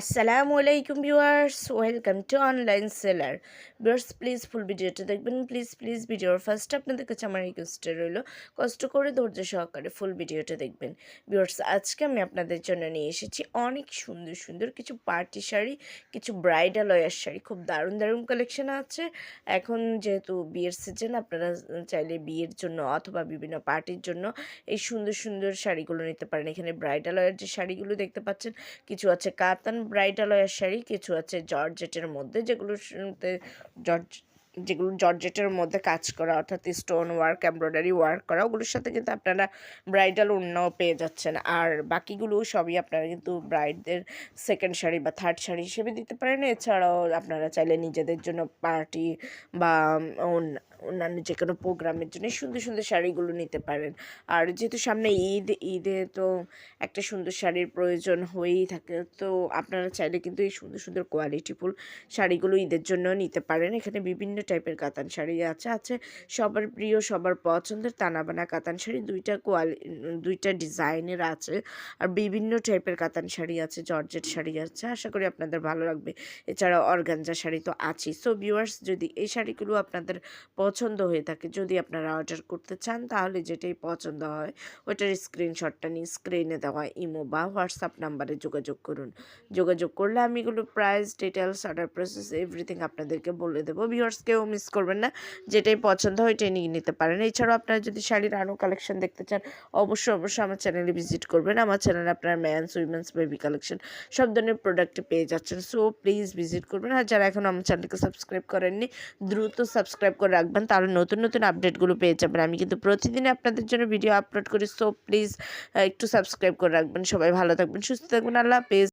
আসসালামু আলাইকুম viewers, welcome to online seller. Viewers please full ভিডিওটা দেখবেন। প্লিজ প্লিজ ভিডিওর ফার্স্ট আপনাদের কাছে আমার রিকোয়েস্টে রইল, কষ্ট করে ধৈর্য সহকারে ফুল ভিডিওটা দেখবেন। ভিউয়ার্স, আজকে আমি আপনাদের জন্য নিয়ে এসেছি অনেক সুন্দর সুন্দর কিছু পার্টি শাড়ি, কিছু ব্রাইডাল ওয়ার শাড়ি। খুব দারুণ দারুণ কালেকশন আছে। এখন যেহেতু বিয়ের সিজন আপনারা চাইলে বিয়ের জন্য অথবা বিভিন্ন পার্টির জন্য এই সুন্দর সুন্দর শাড়িগুলো নিতে পারেন। এখানে ব্রাইডাল ওয়ার যে শাড়িগুলো দেখতে পাচ্ছেন, কিছু আছে কাতান ব্রাইডাল ওয়ার শাড়ি কিছু আছে জর্জেটের মধ্যে যেগুলো জর্জ, যেগুলো জর্জেটের মধ্যে কাজ করা, অর্থাৎ স্টোন ওয়ার্ক, এমব্রয়ডারি ওয়ার্ক করা, ওগুলোর সাথে কিন্তু আপনারা ব্রাইডাল অন্যও পেয়ে যাচ্ছেন। আর বাকিগুলো সবই আপনারা কিন্তু ব্রাইডদের সেকেন্ড শাড়ি বা থার্ড শাড়ি হিসেবে দিতে পারেন। এছাড়াও আপনারা চাইলে নিজেদের জন্য পার্টি বা অন্য- অন্যান্য যে কোনো প্রোগ্রামের জন্য সুন্দর সুন্দর শাড়িগুলো নিতে পারেন। আর যেহেতু সামনে ঈদ, ঈদে তো একটা সুন্দর শাড়ির প্রয়োজন হয়েই থাকে, তো আপনারা চাইলে কিন্তু এই সুন্দর সুন্দর কোয়ালিটিফুল শাড়িগুলো ঈদের জন্য নিতে পারেন। এখানে বিভিন্ন টাইপের কাতান শাড়ি আছে আছে সবার প্রিয়, সবার পছন্দের তানাবানা কাতান শাড়ি, দুইটা কোয়ালি, দুইটা ডিজাইনের আছে। আর বিভিন্ন টাইপের কাতান শাড়ি আছে, জর্জেট শাড়ি আছে, আশা করি আপনাদের ভালো লাগবে। এছাড়া অর্গানজা শাড়ি তো আছেই। সো ভিউয়ার্স যদি এই শাড়িগুলো আপনাদের পছন্দ হয়ে থাকে। যদি আপনারা অর্ডার করতে চান, তাহলে যেটাই পছন্দ হয়, ওইটার স্ক্রিনশটটা নিয়ে স্ক্রিনে দেওয়া ইমো বা হোয়াটসঅ্যাপ নাম্বারে যোগাযোগ করুন। যোগাযোগ করলে আমি এগুলো price details order process everything আপনাদেরকে বলে দেবো। ভিউয়ার্সকেও মিস করবেন না, যেটাই পছন্দ হয় এটাই নিয়ে নিতে পারেন। এছাড়াও আপনারা যদি শাড়ির আরও কালেকশন দেখতে চান, অবশ্যই অবশ্যই আমার চ্যানেলে ভিজিট করবেন। আমার চ্যানেলে আপনারা ম্যানস উইমেন্স বেবি কালেকশন সব ধরনের প্রোডাক্ট পেয়ে যাচ্ছেন। সো প্লিজ ভিজিট করবেন। আর যারা এখন আমার চ্যানেলকে সাবস্ক্রাইব করেননি, দ্রুত সাবস্ক্রাইব করে রাখবেন। তাহলে নতুন নতুন আপডেটগুলো পেয়ে যাবেন। আমি কিন্তু প্রতিদিন আপনাদের জন্য ভিডিও আপলোড করি সো প্লিজ একটু সাবস্ক্রাইব করে রাখবেন। সবাই ভালো থাকবেন, সুস্থ থাকবেন। আল্লাহ হাফেজ।